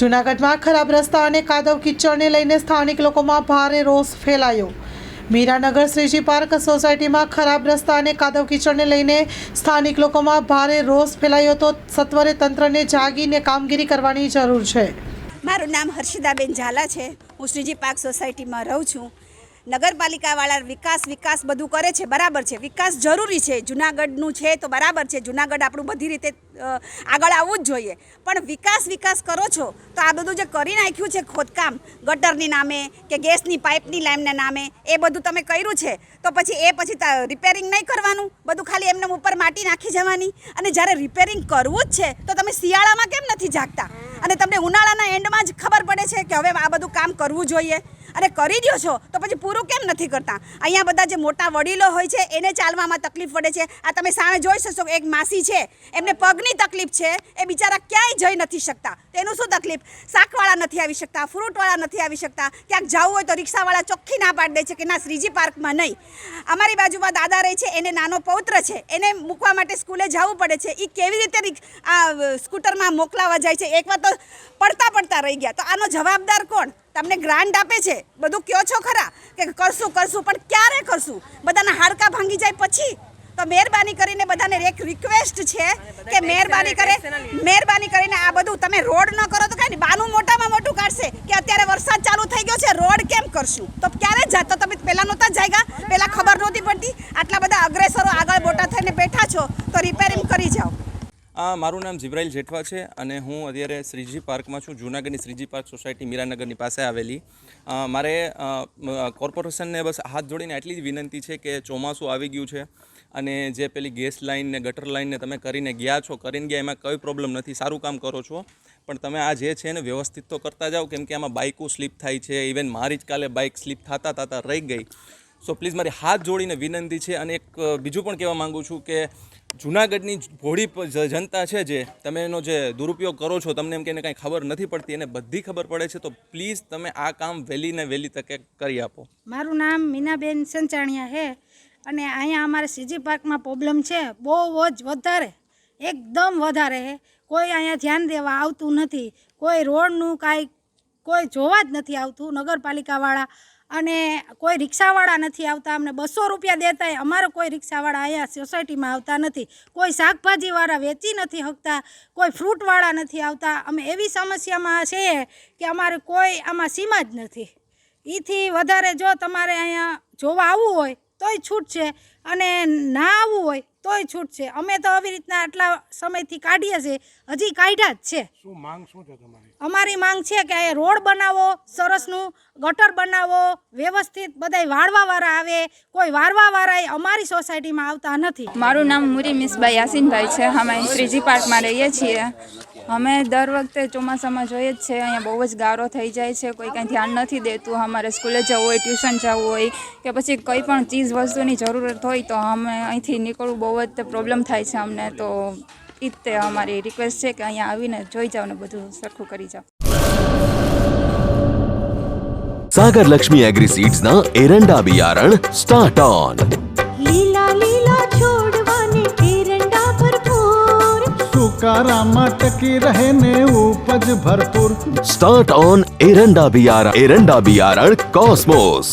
જૂનાગઢમાં ખરાબ રસ્તા અને કાદવ કિચડને લઈને સ્થાનિક લોકોમાં ભારે રોષ ફેલાયો. મીરાનગર શ્રીજી પાર્ક સોસાયટીમાં ખરાબ રસ્તા અને કાદવ કિચડને લઈને સ્થાનિક લોકોમાં ભારે રોષ ફેલાયો તો સત્વરે તંત્રને જાગીને કામગીરી કરવાની જરૂર છે. મારું નામ હર્ષિદાબેન ઝાલા છે. હું શ્રીજી પાર્ક સોસાયટીમાં રહું છું. નગરપાલિકાવાળા વિકાસ વિકાસ બધું કરે છે, બરાબર છે. વિકાસ જરૂરી છે, જુનાગઢનું છે તો બરાબર છે. જુનાગઢ આપણું બધી રીતે આગળ આવવું જ જોઈએ. પણ વિકાસ વિકાસ કરો છો તો આ બધું જે કરી નાખ્યું છે ખોદકામ, ગટરની નામે કે ગેસની પાઇપની લાઇનના નામે, એ બધું તમે કર્યું છે, તો પછી એ પછી રિપેરિંગ નહીં કરવાનું? બધું ખાલી એમને ઉપર માટી નાખી જવાની? અને જ્યારે રિપેરિંગ કરવું જ છે, તો તમે શિયાળામાં કેમ નથી જાગતા? અને તમને ઉનાળાના એન્ડમાં જ ખબર પડે છે કે હવે આ બધું કામ કરવું જોઈએ? અને કરી દો છો, તો પછી પૂરું કેમ નથી કરતા? અહીંયા બધા જે મોટા વડીલો હોય છે, એને ચાલવામાં તકલીફ પડે છે. આ તમે સામે જોઈ શકશો એક માસી છે, એમને પગની તકલીફ છે, એ બિચારા ક્યાંય જઈ નથી શકતા. તેનું શું તકલીફ? શાકવાળા નથી આવી શકતા, ફ્રૂટવાળા નથી આવી શકતા. ક્યાંક જવું હોય તો રિક્ષાવાળા ચોખ્ખી ના પાડી દે છે કે ના, શ્રીજી પાર્કમાં નહીં. અમારી બાજુમાં દાદા રહે છે, એને નાનો પૌત્ર છે, એને મૂકવા માટે સ્કૂલે જવું પડે છે. એ કેવી રીતે આ સ્કૂટરમાં મોકલાવા જાય છે? એકવાર તો પડતા પડતા રહી ગયા. તો આનો જવાબદાર કોણ? તમને ગ્રાન્ટ આપે છે. બધું કયો છો ખરા? કે કરશું કરશું પણ ક્યારે કરશું? બધાના હાડકા ભાંગી જાય પછી? તો મહેરબાની કરીને બધાને એક રિક્વેસ્ટ છે કે મહેરબાની કરે મહેરબાની કરીને આ બધું તમે રોડ ન કરો તો કાંઈ બાનું મોટામાં મોટું કાઢશે કે અત્યારે વરસાદ ચાલુ થઈ ગયો છે રોડ કેમ કરશું? તો ક્યારે જા તો તમે પહેલાં નહોતા જાગ્યા પહેલાં ખબર નહોતી પડતી. આટલા બધા અગ્રેસરો આગળ મોટા થઈને બેઠા છો તો રિપેરિંગ કરી જાઓ. આ મારું નામ જિબ્રાઇલ જેઠવા છે અને હું અત્યારે શ્રીજી પાર્કમાં છું, જૂનાગઢની શ્રીજી પાર્ક સોસાયટી મીરાનગરની પાસે આવેલી. મારે કોર્પોરેશનને બસ હાથ જોડીને એટલી જ વિનંતી છે કે ચોમાસું આવી ગયું છે અને જે પેલી ગેસ લાઇન ને ગટર લાઇનને તમે કરીને ગયા છો, કરીને ગયા એમાં કોઈ પ્રોબ્લેમ નથી, સારું કામ કરો છો. પણ તમે આ જે છે ને વ્યવસ્થિત તો કરતા જાઓ, કેમ કે આમાં બાઇકો સ્લીપ થાય છે, ઇવન મારી જ કાલે બાઇક સ્લીપ થતા થતા રહી ગઈ. સો પ્લીઝ મારી હાથ જોડીને વિનંતી છે અને એક બીજું પણ કહેવા માંગુ છું કે જૂનાગઢની ભોળી જનતા છે જે, તમે એનો જે દુરુપયોગ કરો છો, તમને એમ કે એને કાંઈ ખબર નથી પડતી, એને બધી ખબર પડે છે, તો પ્લીઝ તમે આ કામ વહેલી ને વહેલી તકે કરી આપો. મારું નામ મીનાબેન સંચાણિયા છે અને અહીંયા અમારે સીજી પાર્કમાં પ્રોબ્લેમ છે, બહુ જ વધારે, એકદમ વધારે છે કોઈ અહીંયા ધ્યાન દેવા આવતું નથી, કોઈ રોડનું કાંઈ, કોઈ જોવા જ નથી આવતું, નગરપાલિકાવાળા અને કોઈ રિક્ષાવાળા નથી આવતા, અમને બસો રૂપિયા દેતાય અમારે કોઈ રિક્ષાવાળા અહીંયા સોસાયટીમાં આવતા નથી. કોઈ શાકભાજીવાળા વેચી નથી શકતા કોઈ ફ્રૂટવાળા નથી આવતા. અમે એવી સમસ્યામાં છીએ કે અમારે કોઈ આમાં સીમા જ નથી. એથી વધારે જો તમારે અહીંયા જોવા આવવું હોય, તોય છૂટ છે. અને ના આવવું હોય તોય છૂટ છે. અમે તો આવી રીતના આટલા સમયથી કાઢીએ છીએ. હજી કાઢ્યા જ છે. શું માંગ શું છે તમારી? અમારી માંગ છે કે અહીંયા રોડ બનાવો સરસનું ગટર બનાવો વ્યવસ્થિત બધાય વાળવાવાળા આવે. કોઈ વારવાવાળા અમારી સોસાયટીમાં આવતા નથી. મારું નામ મુરી મિસબાઈ યાસીનભાઈ છે. અમે શ્રીજી પાર્કમાં રહીએ છીએ. અમે દર વખતે ચોમાસામાં જોઈએ જ છે. અહીંયા બહુ જ ગારો થઈ જાય છે. કોઈ કાંઈ ધ્યાન નથી દેતું. અમારે સ્કૂલે જવું હોય ટ્યુશન જવું હોય કે પછી કંઈ પણ ચીજ વસ્તુની જરૂરત હોય તો અમે અહીંથી નીકળવું બહુ બહુ પ્રોબ્લેમ થાય છે અમને તો એ જ અમારી રિક્વેસ્ટ છે કે અહીંયા આવીને જોઈ જાઓ ને બધું સરખું કરી જાઓ. સાગર લક્ષ્મી એગ્રી સીડ્સ ના એરંડા બિયારણ સ્ટાર્ટ ઓન લીલા લીલા છોડવાને એરંડા ભરપૂર. સુકારામાં ટકી રહે ને ઉપજ ભરપૂર. સ્ટાર્ટ ઓન એરંડા બિયારણ એરંડા બિયારણ કોસ્મોસ